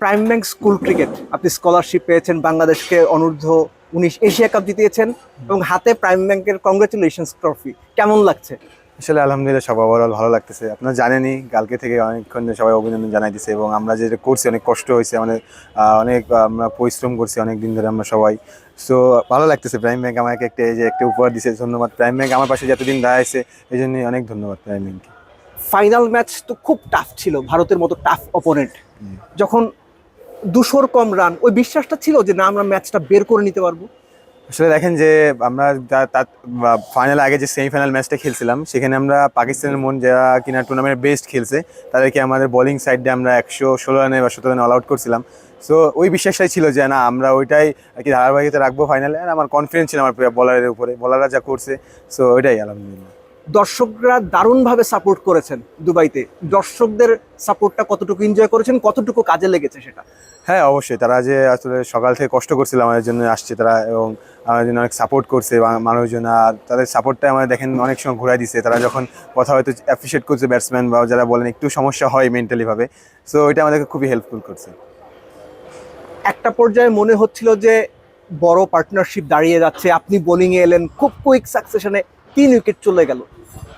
Prime bank school cricket আপনি scholarship পেয়েছেন বাংলাদেশকে অনূর্ধ্ব উনিশ এশিয়া কাপ জিতিয়েছেন এবং হাতে প্রাইম ব্যাংকের কংগ্রেচুলেশনস ট্রফি কেমন লাগছে? আসলে আলহামদুলিল্লাহ সব ওভারঅল ভালো লাগতেছে। আপনারা জানেনই কালকে থেকে অনেকক্ষণ সবাই অভিনন্দন জানাই দিছে এবং আমরা যেটা করছি অনেক কষ্ট হয়েছে অনেক অনেক আমরা পরিশ্রম করছি অনেক দিন ধরে আমরা সবাই। সো ভালো লাগতেছে প্রাইম ব্যাংক আমাকে একটা এই যে একটা উপহার দিছে ধন্যবাদ। প্রাইম ব্যাংক আমার পাশে যতদিন দাঁড়াইছে এই জন্যই অনেক ধন্যবাদ প্রাইম ব্যাংককে ফাইনাল ম্যাচ তো খুব টাফ ছিল ভারতের মতো টাফ অপোনেন্ট যখন দুশোর কম রান ওই বিশ্বাসটা ছিল যে না, আমরা ম্যাচটা বের করে নিতে পারব। আসলে দেখেন যে, আমরা ফাইনাল আগে যে সেমিফাইনাল ম্যাচটা খেলছিলাম, সেখানে আমরা পাকিস্তানের মন যারা কিনা টুর্নামেন্ট বেস্ট খেলছে, তাদেরকে আমাদের বোলিং সাইডে আমরা একশো ষোলো রানে বা সতেরো রানে অল আউট করছিলাম। সো ওই বিশ্বাসটাই ছিল যে, না, আমরা ওইটাই আর কি ধারাবাহিকতা রাখব ফাইনালে আর আমার কনফিডেন্স ছিল আমার বলারের উপরে। বলাররা যা করছে সো ওইটাই আলহামদুলিল্লাহ। দর্শকরা দারুণভাবে সাপোর্ট করেছেন দুবাইতে। দর্শকদের সাপোর্টটা কতটুকু এনজয় করেছেন কতটুকু কাজে লেগেছে সেটা? হ্যাঁ অবশ্যই। তারা যে আসলে সকাল থেকে কষ্ট করছিল আমাদের জন্য আসছে তারা এবং আমাদের জন্য অনেক সাপোর্ট করছে মানুষজন আর তাদের সাপোর্টটা আমাদের দেখেন অনেক সময় ঘুরাই দিছে তারা যখন কথা হয়তো অ্যাপ্রিসিয়েট করছে ব্যাটসম্যান বা যারা বলেন একটু সমস্যা হয় মেন্টালিভাবে সো এটা আমাদেরকে খুবই হেল্পফুল করছে। একটা পর্যায়ে মনে হচ্ছিল যে বড় পার্টনারশিপ দাঁড়িয়ে যাচ্ছে। আপনি বোলিংয়ে এলেন খুব কুইক সাকসেশনে তিন উইকেট চলে গেল।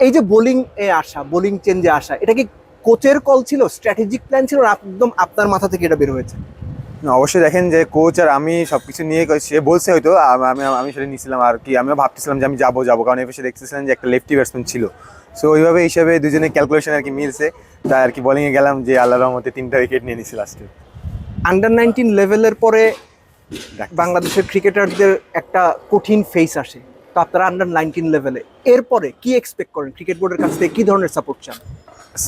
এই যে বোলিং এ আসা বোলিং চেঞ্জে আসা এটা কি কোচের কল ছিল? স্ট্র্যাটেজিক প্ল্যান ছিল একদম আপনার মাথা থেকে এটা বের হয়েছে? না, অবশ্যই দেখেন যে কোচ আর আমি সব কিছু নিয়ে সে বলছে হয়তো আমি আমি সেটা নিয়েছিলাম আর কি আমিও ভাবতেছিলাম যে আমি যাব যাব কারণ এবার দেখতেছিলাম যে একটা লেফটি ব্যাটসম্যান ছিল। সো ওইভাবে হিসাবে দুজনে ক্যালকুলেশন আর কি মিলছে। তাই আর কি বোলিংয়ে গেলাম যে আল্লাহ রহমতে তিনটা উইকেট নিয়ে নিছি লাস্টে আন্ডার নাইনটিন লেভেলের পরে বাংলাদেশের ক্রিকেটারদের একটা কঠিন ফেস আসে। তো আপনারা আন্ডার নাইনটিন লেভেলে এরপরে কি এক্সপেক্ট করেন? ক্রিকেট বোর্ডের কাছ থেকে কি ধরনের সাপোর্ট চান?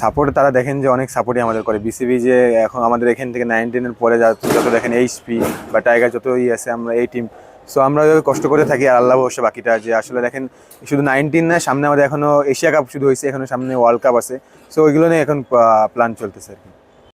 সাপোর্ট তারা দেখেন যে অনেক সাপোর্টই আমাদের করে। বিসিবি যে এখন আমাদের এখান থেকে নাইনটিনের পরে যত দেখেন এইচপি বা টাইগার যত ই আছে, আমরা এই টিম সো আমরা কষ্ট করে থাকি আর আল্লাহ বসে বাকিটা যে আসলে দেখেন শুধু নাইনটিন না, সামনে আমাদের এখনও এশিয়া কাপ শুধু হয়েছে, এখনও সামনে ওয়ার্ল্ড কাপ আছে। সো ওইগুলো নিয়ে এখন প্ল্যান চলতেছে আর কি।